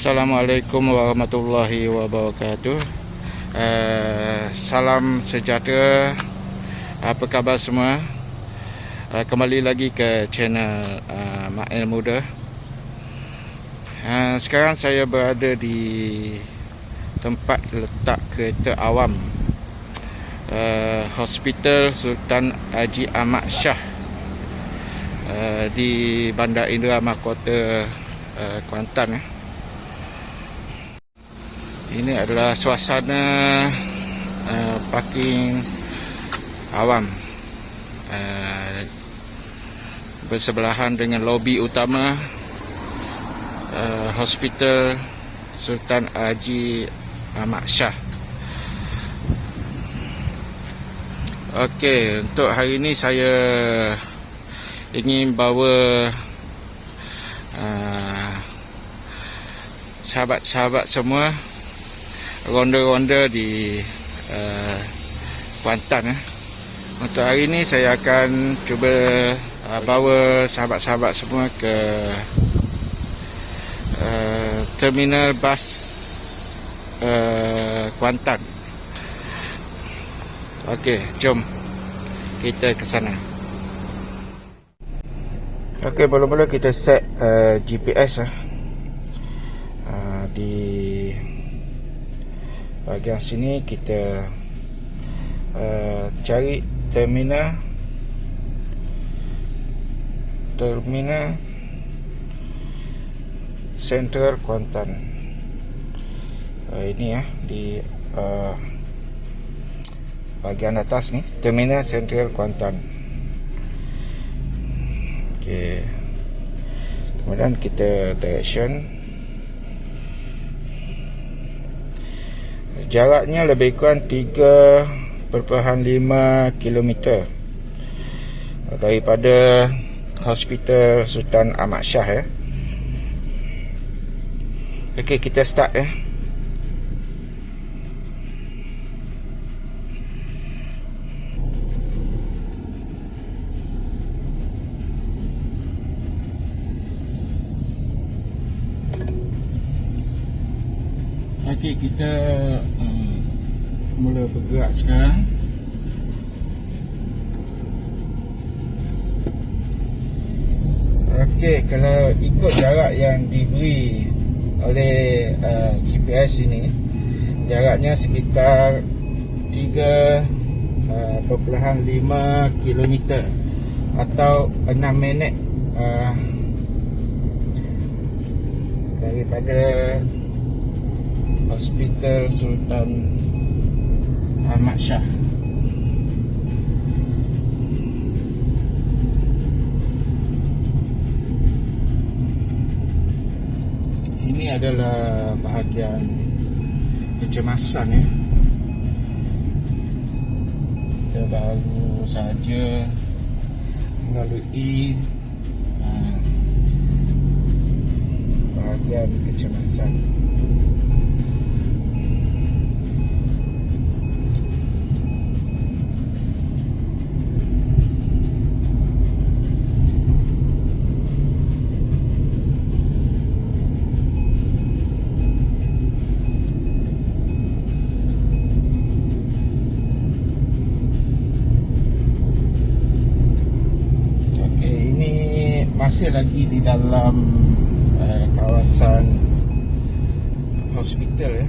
Assalamualaikum warahmatullahi wabarakatuh. Uh, salam sejahtera. Apa khabar semua? Uh, kembali lagi ke channel uh, Ma'il Muda. Uh, sekarang saya berada di tempat letak kereta awam uh, Hospital Sultan Haji Ahmad Shah uh, di Bandar Indra Mahkota uh, Kuantan. Ini adalah suasana uh, parking awam uh, bersebelahan dengan lobi utama uh, Hospital Sultan Haji Ahmad Shah. Okey, untuk hari ini saya ingin bawa uh, sahabat-sahabat semua ronda-ronda di uh, Kuantan eh. Untuk hari ini saya akan cuba uh, bawa sahabat-sahabat semua ke uh, terminal bas uh, Kuantan. Okey, jom kita ke sana. Okey, mula-mula kita set uh, GPS. Uh, di bahagian sini kita uh, cari terminal terminal Central Kuantan. Uh, ini ya di uh, bahagian atas ni terminal Central Kuantan. Okey. Kemudian kita direction jaraknya lebih kurang 3.5 km daripada Hospital Sultan Ahmad Shah ya. Okey, kita start ya. Okey, kita um, mula bergerak sekarang. Okey, kalau ikut jarak yang diberi oleh uh, GPS ini, jaraknya sekitar 3.5 uh, km atau 6 minit uh, daripada Hospital Sultan Ahmad Shah. Ini adalah bahagian kecemasan ya. Kita baru saja melalui uh, bahagian kecemasan masih lagi di dalam uh, kawasan hospital ya.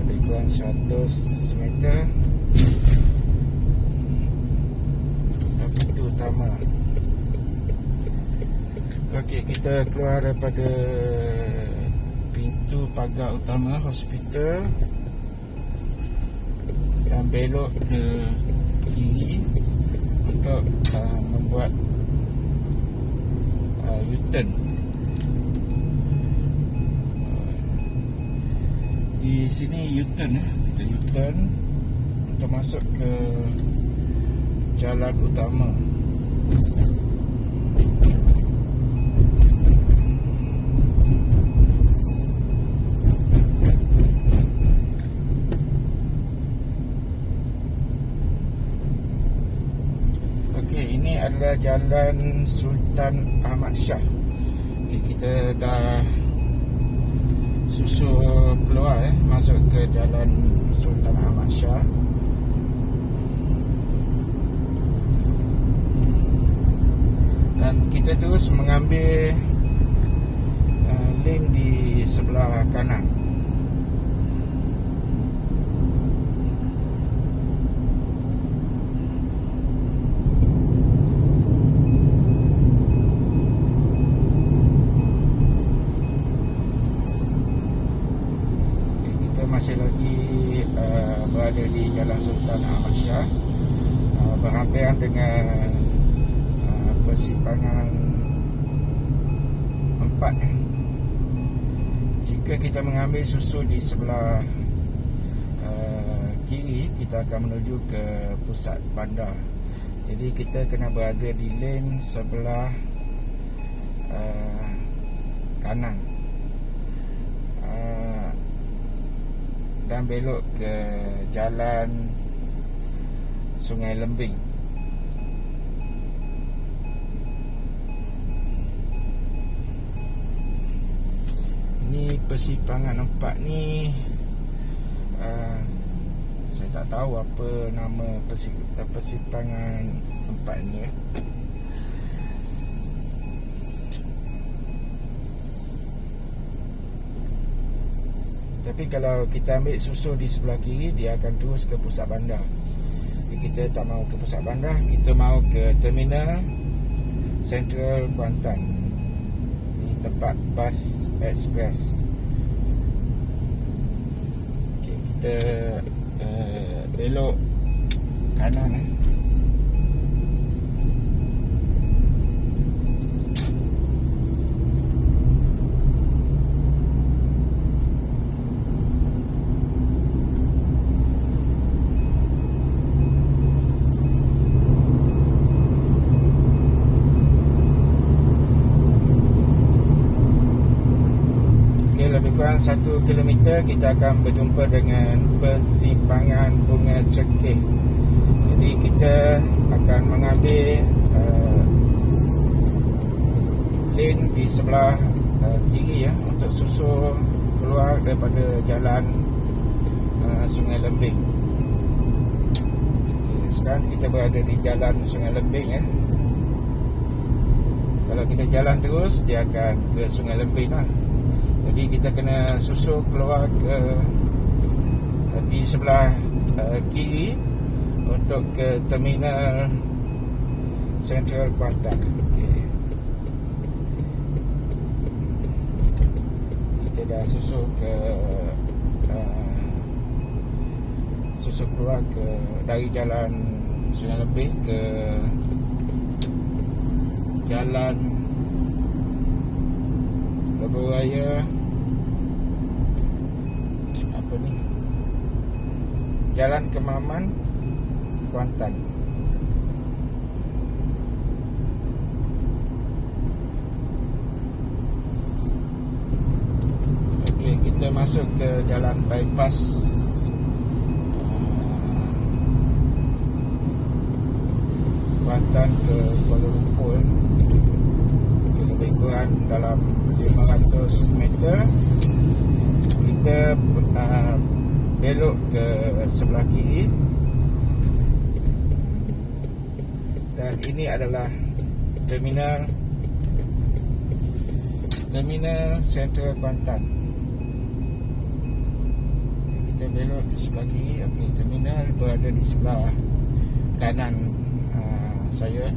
Lebih kurang 100 meter. Pintu utama. Okey, kita keluar daripada pintu pagar utama hospital dan belok ke kiri untuk uh, membuat uh, U-turn. Uh, di sini U-turn eh. Kita U-turn untuk masuk ke jalan utama. Adalah Jalan Sultan Ahmad Shah. Okay, kita dah susul keluar eh masuk ke Jalan Sultan Ahmad Shah. Dan kita terus mengambil uh, lane di sebelah kanan. Masih lagi uh, berada di Jalan Sultan Ahmad Shah. Uh, berhampiran dengan uh, persimpangan empat eh. jika kita mengambil susu di sebelah uh, kiri kita akan menuju ke pusat bandar. Jadi kita kena berada di lane sebelah uh, kanan uh, dan belok ke jalan Sungai Lembing. Ini persimpangan empat ni uh, saya tak tahu apa nama persi, persimpangan empat ni eh. Tapi kalau kita ambil susu di sebelah kiri Dia akan terus ke pusat bandar. Jadi kita tak mau ke pusat bandar Kita mau ke terminal Central Kuantan. Ini tempat bus express okay, Kita uh, belok kanan eh. Kurang satu kilometer kita akan berjumpa dengan persimpangan bunga cekih. Jadi kita akan mengambil uh, lane di sebelah uh, kiri ya untuk susul keluar daripada jalan uh, Sungai Lembing. Sekarang kita berada di jalan Sungai Lembing ya. Kalau kita jalan terus dia akan ke Sungai Lembing lah. Jadi kita kena susul keluar ke di sebelah uh, kiri untuk ke terminal Central Kuantan. Okay. Kita dah susul ke uh, susul keluar ke dari jalan Sungai Lembing ke jalan Lebuh Raya Jalan Kemaman Kuantan. Okey kita masuk ke jalan bypass. Kuantan ke Kuala Lumpur. Okay, lebih kurang dalam 500 meter. Kita uh, belok ke sebelah kiri. Dan ini adalah terminal terminal Central Kuantan. Kita belok ke sebelah kiri okey terminal berada di sebelah kanan uh, saya.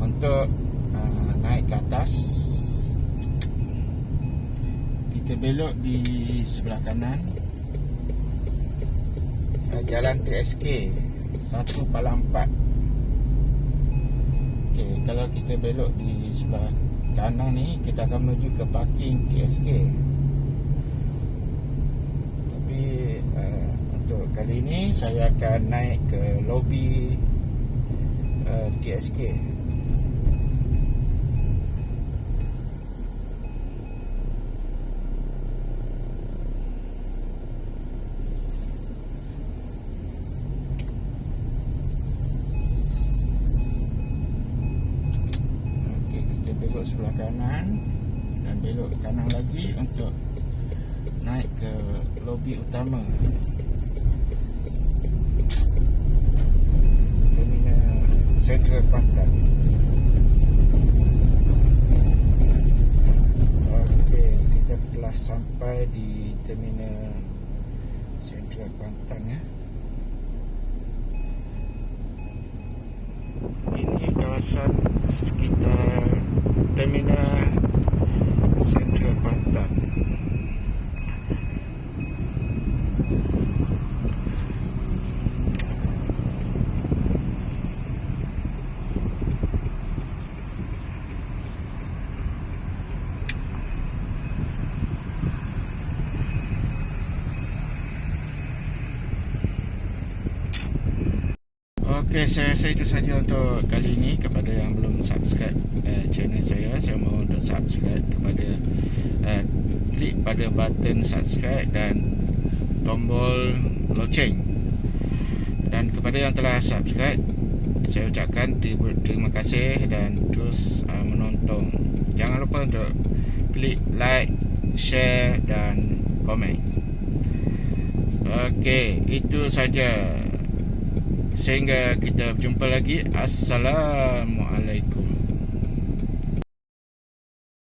Untuk uh, naik ke atas kita belok di sebelah kanan. Jalan TSK 1 Palang 4 okay, kalau kita belok di sebelah kanan ni kita akan menuju ke parking TSK tapi uh, untuk kali ini saya akan naik ke lobi uh, TSK belok kanan lagi untuk naik ke lobi utama terminal Central Pantai Okey, kita telah sampai di terminal Central Kuantan ya. Ini kawasan sekitar terminal Central Kuantan. Okey, saya rasa itu saja untuk kali ini kepada yang belum subscribe uh, channel saya, saya mohon untuk subscribe kepada uh, klik pada button subscribe dan tombol loceng. Dan kepada yang telah subscribe, saya ucapkan ter- terima kasih dan terus uh, menonton. Jangan lupa untuk klik like, share dan komen. Okey, itu saja. Sehingga kita berjumpa lagi. Assalamualaikum.